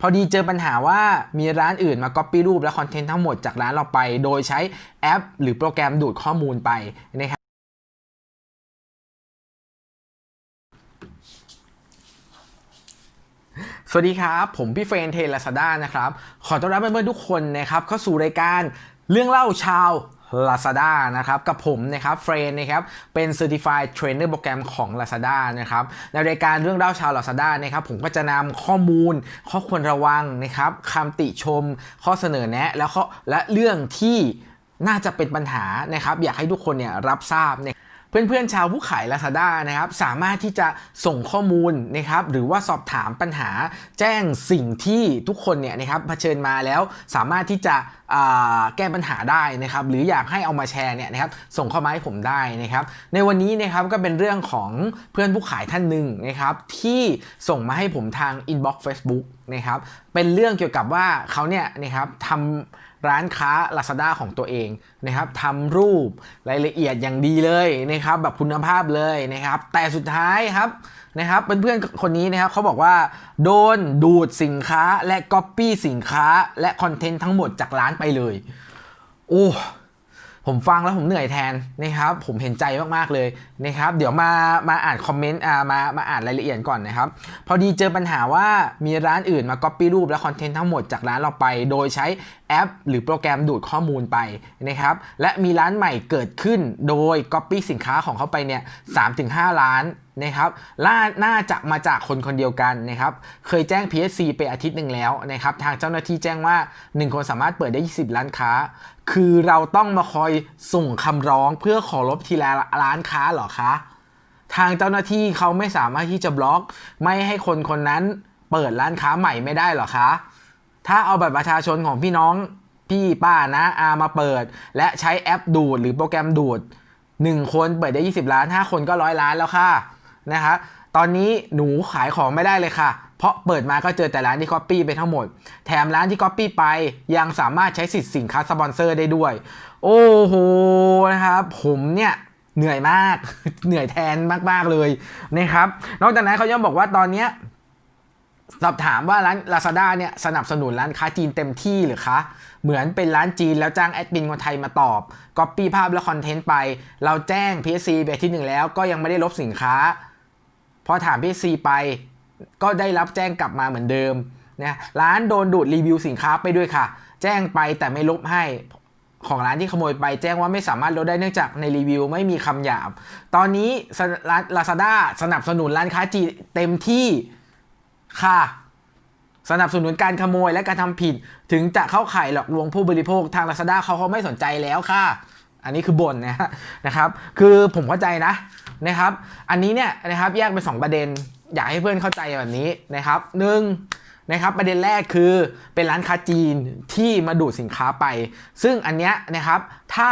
พอดีเจอปัญหาว่ามีร้านอื่นมา Copy รูปและคอนเทนต์ทั้งหมดจากร้านเราไป โดยใช้แอป หรือโปรแกรมดูดข้อมูลไปนะครับสวัสดีครับ ผมพี่เฟรนเทลาซาด้านะครับ ขอต้อนรับเพื่อนๆทุกคนนะครับเข้าสู่รายการเรื่องเล่าชาว Lazada นะครับกับผมนะครับเฟรนนะครับเป็น Certified Trainer โปรแกรมของ Lazada นะครับในรายการเรื่องเล่าชาว Lazada นะครับผมก็จะนำข้อมูล ข้อควรระวังนะครับคำติชม ข้อเสนอแนะ แล้วข้อและเรื่องที่น่าจะเป็นปัญหานะครับอยากให้ทุกคนเนี่ยรับทราบนะเพื่อนๆชาวผู้ขาย Lazada นะครับสามารถที่จะส่งข้อมูลนะครับหรือว่าสอบถามปัญหาแจ้งสิ่งที่ทุกคนเนี่ยนะครับเผชิญมาแล้วสามารถที่จะ แก้ปัญหาได้นะครับหรืออยากให้เอามาแชร์เนี่ยนะครับส่งเข้ามาให้ผมได้นะครับในวันนี้นะครับก็เป็นเรื่องของเพื่อนผู้ขายท่านหนึ่งนะครับที่ส่งมาให้ผมทาง inbox Facebook นะครับเป็นเรื่องเกี่ยวกับว่าเขาเนี่ยนะครับทำร้านค้า Lazada ของตัวเองนะครับทำรูปรายละเอียดอย่างดีเลยนะครับแบบคุณภาพเลยนะครับแต่สุดท้ายครับนะครับเพื่อนๆคนนี้นะครับเขาบอกว่า โดนดูดสินค้าและก๊อปปี้สินค้าและคอนเทนต์ทั้งหมดจากร้านไปเลย โอ้ผมฟังแล้วผมเหนื่อยแทนนะครับ ผมเห็นใจมากๆเลยนะครับ เดี๋ยวมามาอ่านคอมเมนต์อ่ามามาอ่านรายละเอียดก่อนนะครับ พอดีเจอปัญหาว่ามีร้านอื่นมา Copy รูปและคอนเทนต์ทั้งหมดจากร้านเราไป โดยใช้แอป หรือโปรแกรมดูดข้อมูลไปนะครับ และมีร้านใหม่เกิดขึ้นโดย Copy สินค้าของเขาไปเนี่ย3-5ล้าน นะครับล่าน่าจะมาจากคนคนเดียวกันนะครับ เคยแจ้ง PSC ไปอาทิตย์หนึ่งแล้วนะครับ ทางเจ้าหน้าที่แจ้งว่า 1 คนสามารถเปิดได้ 20 ร้านค้า คือเราต้องมาคอยส่งคำร้องเพื่อขอลบทีละร้านค้าเหรอคะ ทางเจ้าหน้าที่เขาไม่สามารถที่จะบล็อก ไม่ให้คนคนนั้นเปิดร้านค้าใหม่ไม่ได้เหรอคะ ถ้าเอาบัตรประชาชนของพี่น้องพี่ป้านะอามาเปิด และใช้แอปดูดหรือโปรแกรมดูด 1 คนเปิดได้ 20 ล้าน 5 คนก็ร้อยล้านแล้วค่ะ นะคะตอนนี้หนูขายของไม่ได้เลยค่ะ เพราะเปิดมาก็เจอแต่ร้านที่ก๊อปปี้ไปทั้งหมด แถมร้านที่ก๊อปปี้ไปยังสามารถใช้สิทธิ์สินค้าสปอนเซอร์ได้ด้วย โอ้โหนะครับผมเนี่ยเหนื่อยมาก เหนื่อยแทนมาก ๆ เลยนะครับ นอกจากนั้นเขายังบอกว่าตอนเนี้ยสอบถามว่าร้าน Lazada เนี่ยสนับสนุนร้านค้าจีนเต็มที่หรือคะ เหมือนเป็นร้านจีนแล้วจ้างแอดมินคนไทยมาตอบก๊อปปี้ภาพและคอนเทนต์ไป เราแจ้ง PSC ไปที่หนึ่งแล้วก็ยังไม่ได้ลบสินค้า พอถาม PSC ไป ก็ได้รับแจ้งกลับมาเหมือนเดิมนะร้านโดนดูดรีวิวสินค้าไปด้วยค่ะ แจ้งไปแต่ไม่ลบให้ของร้านที่ขโมยไปแจ้งว่าไม่สามารถลดได้เนื่องจากในรีวิวไม่มีคำหยาบ ตอนนี้สร้าน Lazada สนับสนุนร้านค้าจีเต็มที่ค่ะ สนับสนุนการขโมยและการทำผิด ถึงจะเข้าข่ายหลอกลวงผู้บริโภคทาง Lazada เขาเขาไม่สนใจแล้วค่ะ อันนี้คือบ่นนะนะครับ คือผมเข้าใจนะ นะครับ อันนี้เนี่ยนะครับแยกเป็นสองประเด็น อยากให้เพื่อนเข้าใจแบบนี้นะครับหนึ่งนะครับประเด็นแรกคือเป็นร้านค้าจีนที่มาดูดสินค้าไป ซึ่งอันเนี้ยนะครับถ้า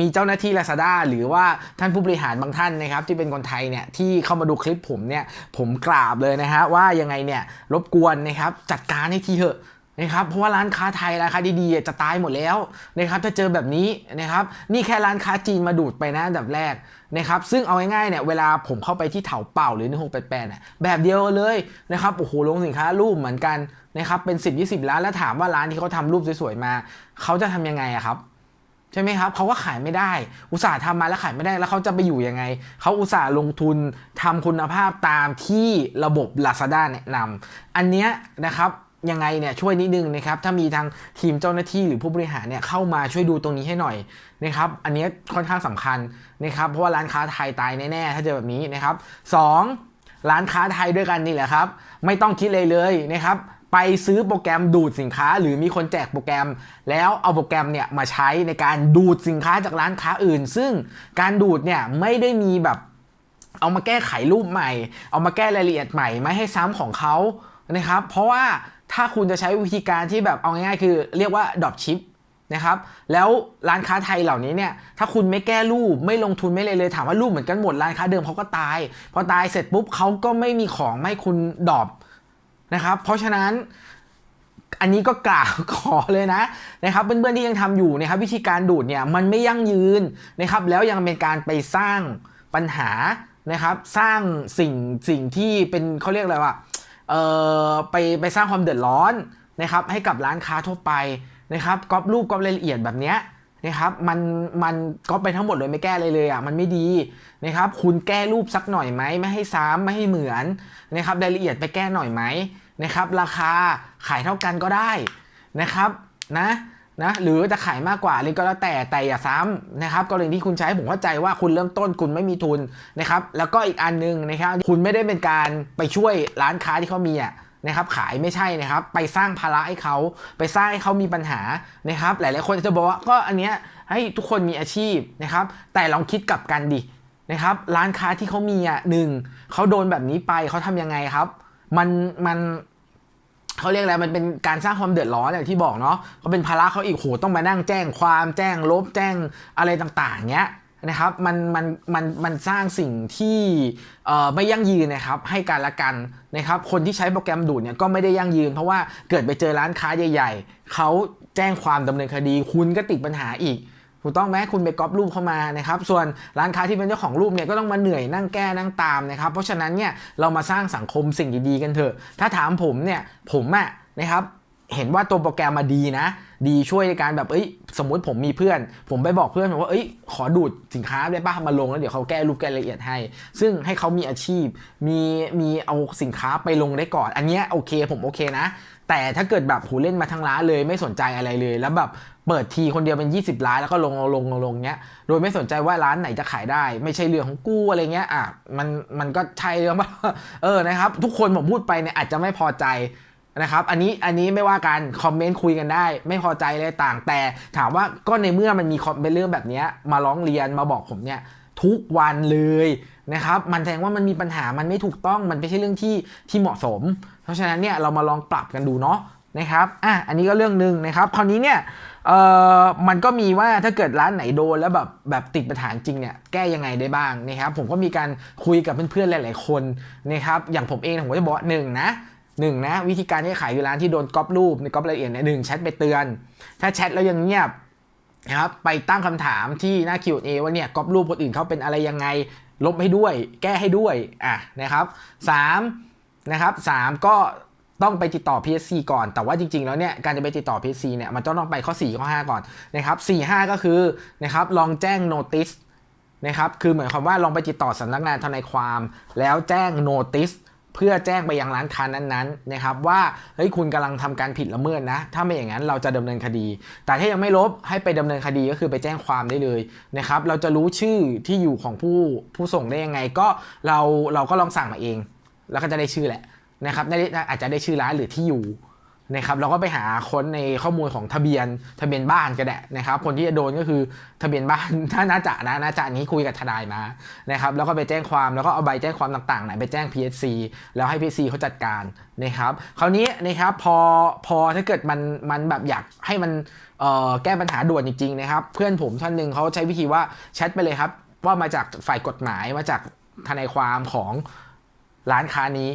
มีเจ้าหน้าที่ Lazada หรือว่าท่านผู้บริหารบางท่านนะครับ ที่เป็นคนไทยเนี่ยที่เข้ามาดูคลิปผมเนี่ยผมกราบเลยนะฮะว่ายังไงเนี่ยรบกวนนะครับจัดการให้ทีเถอะ นะครับเพราะว่าร้านค้าไทยร้านค้าดีๆจะตายหมดแล้วนะครับถ้าเจอแบบนี้นะครับนี่แค่ร้านค้าจีนมาดูดไปนะอันดับแรกนะครับซึ่งเอาง่ายๆเนี่ยเวลาผมเข้าไปที่เถาเป่าหรือ1688เนี่ยแบบเดียวเลยนะครับโอ้โหลงสินค้ารูปเหมือนกันนะครับเป็น 10 20 ล้านแล้วถามว่าร้านที่เขาทำรูปสวยๆมาเขาจะทำยังไงอะครับใช่ไหมครับเขาก็ขายไม่ได้ อุตสาห์ทำมาแล้วขายไม่ได้แล้วเขาจะไปอยู่ยังไง เขาอุตสาห์ลงทุนทำคุณภาพตามที่ระบบ Lazada แนะนำอันเนี้ยนะครับ ยังไงเนี่ยช่วยนิดนึงนะครับถ้ามีทางทีมเจ้าหน้าที่หรือผู้บริหารเนี่ยเข้ามาช่วยดูตรงนี้ให้หน่อยนะครับอันนี้ค่อนข้างสำคัญนะครับเพราะว่าร้านค้าไทยตายแน่ๆถ้าเจอแบบนี้นะครับสองร้านค้าไทยด้วยกันนี่แหละครับ ไม่ต้องคิดเลยเลยนะครับไปซื้อโปรแกรมดูดสินค้า หรือมีคนแจกโปรแกรม แล้วเอาโปรแกรมเนี่ยมาใช้ในการดูดสินค้าจากร้านค้าอื่น ซึ่งการดูดเนี่ยไม่ได้มีแบบเอามาแก้ไขรูปใหม่ เอามาแก้รายละเอียดใหม่ไม่ให้ซ้ำของเขานะครับ เพราะว่า ถ้าคุณจะใช้วิธีการที่แบบเอาง่ายๆ คือเรียกว่าดรอปชิปนะครับ แล้วร้านค้าไทยเหล่านี้เนี่ย ถ้าคุณไม่แก้รูป ไม่ลงทุนไม่เลยเลย ถามว่ารูปเหมือนกันหมด ร้านค้าเดิมเขาก็ตาย พอตายเสร็จปุ๊บเขาก็ไม่มีของให้คุณดรอปนะครับ เพราะฉะนั้นอันนี้ก็กล่าวขอเลยนะนะครับเพื่อนๆที่ยังทำอยู่นะครับวิธีการดูดเนี่ยมันไม่ยั่งยืนนะครับแล้วยังเป็นการไปสร้างปัญหานะครับ สร้างสิ่งสิ่งที่เป็นเขาเรียกอะไรว่า เอ่อไปไปสร้างความเดือดร้อนนะครับให้กับร้านค้าทั่วไปนะครับก๊อปรูปก๊อปรายละเอียดแบบเนี้ยนะครับมันมันก๊อปไปทั้งหมดเลยไม่แก้เลยเลยอะมันไม่ดีนะครับคุณแก้รูปสักหน่อยไหมไม่ให้ซ้ำไม่ให้เหมือนนะครับรายละเอียดไปแก้หน่อยไหมนะครับราคาขายเท่ากันก็ได้นะครับนะ นะหรือจะขายมากกว่าอะไรก็แล้วแต่แต่อย่าซ้ำนะครับกรณีที่คุณใช้ผมเข้าใจว่าคุณเริ่มต้นคุณไม่มีทุนนะครับแล้วก็อีกอันหนึงนะครับคุณไม่ได้เป็นการไปช่วยร้านค้าที่เขามีอะนะครับขายไม่ใช่นะครับไปสร้างภาระให้เขาไปสร้างให้เขามีปัญหานะครับหลาย ๆ คนจะบอกว่าก็อันเนี้ยให้ทุกคนมีอาชีพนะครับแต่ลองคิดกลับกันดินะครับร้านค้าที่เขามีอะหนึ่งเขาโดนแบบนี้ไปเขาทำยังไงครับ มันมัน เขาเรียกอะไรมันเป็นการสร้างความเดือดร้อนอย่างที่บอกเนาะเขาเป็นภาระเขาอีกโหต้องมานั่งแจ้งความแจ้งลบแจ้งอะไรต่างๆเนี้ยนะครับมันมันมันมันสร้างสิ่งที่เอ่อไม่ยั่งยืนนะครับให้การละกันนะครับคนที่ใช้โปรแกรมดูดเนี่ยก็ไม่ได้ยั่งยืน เพราะว่าเกิดไปเจอร้านค้าใหญ่ ๆเขาแจ้งความดำเนินคดี คุณก็ติดปัญหาอีก ถูกต้องไหมคุณไปก๊อปรูปเข้ามานะครับ ส่วนร้านค้าที่เป็นเจ้าของรูปเนี่ยก็ต้องมาเหนื่อยนั่งแก้นั่งตามนะครับ เพราะฉะนั้นเนี่ยเรามาสร้างสังคมสิ่งดีๆกันเถอะ ถ้าถามผมเนี่ยผมอะนะครับ เห็นว่าตัวโปรแกรมมาดีนะ ดีช่วยในการแบบเอ้ย สมมุติผมมีเพื่อน ผมไปบอกเพื่อนผมว่าเอ้ยขอดูดสินค้าได้ป่ะมาลงแล้วเดี๋ยวเขาแก้รูปแก้รายละเอียดให้ ซึ่งให้เขามีอาชีพ มีมีเอาสินค้าไปลงได้ก่อน อันเนี้ยโอเคผมโอเคนะ แต่ถ้าเกิดแบบหูเล่นมาทั้งร้านเลยไม่สนใจอะไรเลย แล้วแบบเปิดทีคนเดียวเป็น 20 ร้านแล้วก็ลงลงลงลงเงี้ย โดยไม่สนใจว่าร้านไหนจะขายได้ ไม่ใช่เรื่องของกู้อะไรเงี้ยอะมันมันก็ใช่เรื่องป่ะเออนะครับ ทุกคนผมพูดไปเนี่ยอาจจะไม่พอใจ นะครับอันนี้อันนี้ไม่ว่ากันคอมเมนต์คุยกันได้ ไม่พอใจอะไรต่าง แต่ถามว่าก็ในเมื่อมันมีคอมเป็นเรื่องแบบนี้มาร้องเรียนมาบอกผมเนี่ยทุกวันเลยนะครับ มันแสดงว่ามันมีปัญหามันไม่ถูกต้องมันไม่ใช่เรื่องที่ที่เหมาะสม เพราะฉะนั้นเนี่ยเรามาลองปรับกันดูเนาะนะครับอะอันนี้ก็เรื่องหนึ่งนะครับ คราวนี้เนี่ยเอ่อมันก็มีว่าถ้าเกิดร้านไหนโดนแล้วแบบแบบติดปัญหาจริงเนี่ยแก้ยังไงได้บ้างนะครับ ผมก็มีการคุยกับเพื่อนๆหลาย ๆคนนะครับ อย่างผมเองผมก็จะบอกหนึ่งนะ หนึ่งนะวิธีการที่จะขคือร้านที่โดนก๊อปรูปในก๊อปรายละเอียดเนี่ยหนึ่งแชทไปเตือน ถ้าแชทแล้วยังเงียบนะครับไปตั้งคำถามที่หน้า Q&A ว่าเนี่ยก๊อปรูปคนอื่นเขาเป็นอะไรยังไง ลบให้ด้วย แก้ให้ด้วยอะนะครับสามนะครับสามก็ต้องไปติดต่อ PSC ก่อน แต่ว่าจริงๆ แล้วเนี่ย การจะไปติดต่อ PSC เนี่ย มันต้องไปข้อ 4 ข้อ 5 ก่อนนะครับ 4 5 ก็คือนะครับ ลองแจ้ง notice นะครับ คือเหมายความว่าลองไปติดต่อสำนักงานทนายความ แล้วแจ้งโนติส เพื่อแจ้งไปยังร้านค้านั้นๆนะครับว่าเฮ้ยคุณกำลังทำการผิดละเมิดนะ ถ้าไม่อย่างนั้นเราจะดำเนินคดี แต่ถ้ายังไม่ลบให้ไปดำเนินคดีก็คือไปแจ้งความได้เลยนะครับ เราจะรู้ชื่อที่อยู่ของผู้ผู้ส่งได้ยังไงก็เราเราก็ลองสั่งมาเอง แล้วก็จะได้ชื่อแหละนะครับได้อาจจะได้ชื่อร้านหรือที่อยู่ นะครับเราก็ไปหาค้นในข้อมูลของทะเบียนทะเบียนบ้านก็ได้นะครับ คนที่จะโดนก็คือทะเบียนบ้านถ้าน่าจะนะน่าจะนนี้คุยกับทนายมานะครับแล้วก็ไปแจ้งความแล้วก็เอาใบแจ้งความต่างๆไหนไปแจ้ง PSC แล้วให้ PSC เขาจัดการนะครับคราวนี้นะครับพอพอถ้าเกิดมันมันแบบอยากให้มันเอ่อแก้ปัญหาด่วนจริงๆนะครับ เพื่อนผมท่านหนึ่งเขาใช้วิธีว่าแชทไปเลยครับ ว่ามาจากฝ่ายกฎหมายมาจากทนายความของร้านค้านี้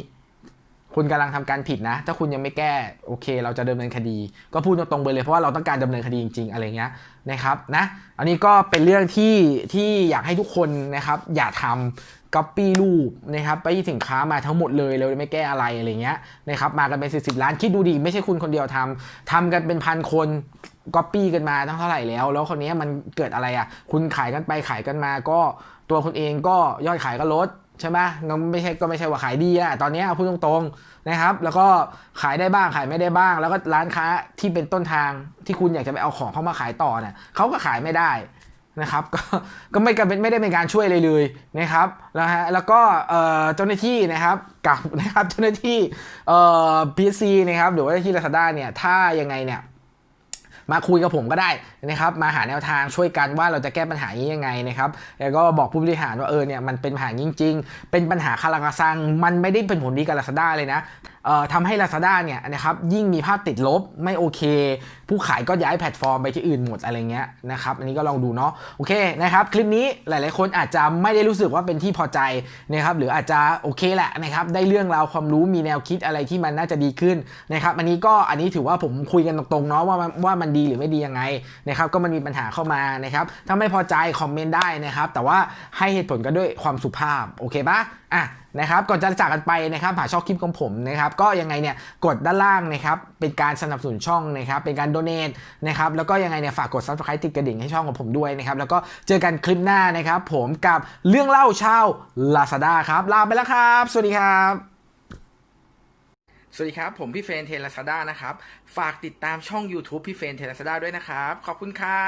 คุณกำลังทำการผิดนะ ถ้าคุณยังไม่แก้โอเค เราจะดำเนินคดี ก็พูดตรงๆไปเลยเพราะว่าเราต้องการดำเนินคดีจริง ๆ อะไรเงี้ยนะครับนะอันนี้ก็เป็นเรื่องที่ที่อยากให้ทุกคนนะครับอย่าทำก๊อปปี้รูปนะครับไปสินค้ามาทั้งหมดเลยเลยไม่แก้อะไรอะไรเงี้ยนะครับมากันเป็นสิบสิบล้านคิดดูดิไม่ใช่คุณคนเดียวทำทำกันเป็นพันคนก๊อปปี้กันมาตั้งเท่าไหร่แล้ว แล้วคนนี้มันเกิดอะไรอะ คุณขายกันไปขายกันมาก็ตัวคุณเองก็ยอดขายก็ลด ใช่ไหมก็ไม่ใช่ก็ไม่ใช่ว่าขายดีอะตอนนี้พูดตรงๆนะครับ แล้วก็ขายได้บ้างขายไม่ได้บ้าง แล้วก็ร้านค้าที่เป็นต้นทางที่คุณอยากจะไปเอาของเข้ามาขายต่อเนี่ยเขาก็ขายไม่ได้นะครับก็ก็ไม่กันเป็นไม่ได้เป็นการช่วยเลยเลยนะครับแล้วฮะแล้วก็เจ้าหน้าที่นะครับกับนะครับเจ้าหน้าที่เอ่อ PSC นะครับหรือว่าเจ้าหน้าที่ Lazada เนี่ยถ้ายังไงเนี่ย มาคุยกับผมก็ได้นะครับมาหาแนวทางช่วยกันว่าเราจะแก้ปัญหานี้ยังไงนะครับแล้วก็บอกผู้บริหารว่าเออเนี่ยมันเป็นปัญหาจริง ๆ เป็นปัญหาคาราคาซัง มันไม่ได้เป็นผลดีกับลาซาด้าเลยนะ ทำให้ Lazada เนี่ยนะครับยิ่งมีภาพติดลบไม่โอเค ผู้ขายก็ย้ายแพลตฟอร์มไปที่อื่นหมดอะไรเงี้ยนะครับอันนี้ก็ลองดูเนาะโอเคนะครับคลิปนี้หลาย ๆ คนอาจจะไม่ได้รู้สึกว่าเป็นที่พอใจนะครับหรืออาจจะโอเคแหละนะครับได้เรื่องราวความรู้มีแนวคิดอะไรที่มันน่าจะดีขึ้นนะครับอันนี้ก็อันนี้ถือว่าผมคุยกันตรง ๆ เนาะว่ามันว่ามันดีหรือไม่ดียังไงนะครับก็มันมีปัญหาเข้ามานะครับถ้าไม่พอใจคอมเมนต์ได้นะครับแต่ว่าให้เหตุผลกันด้วยความสุภาพโอเคปะอะ นะครับก่อนจะจากกันไปนะครับหาชอบคลิปของผมนะครับก็ยังไงเนี่ยกดด้านล่างนะครับเป็นการสนับสนุนช่องนะครับเป็นการโดเน a นะครับแล้วก็ยังไงเนี่ยฝากกด subscribe ติดกระดิ่งให้ช่องของผมด้วยนะครับแล้วก็เจอกันคลิปหน้านะครับผมกับเรื่องเล่าชาว Lazada ครับลาไปแล้วครับ สวัสดีครับสวัสดีครับ ผมพี่เฟนเทลาซาด้านะครับ ฝากติดตามช่อง YouTube พี่เฟนเทลาซาด้าด้วยนะครับ ขอบคุณครับ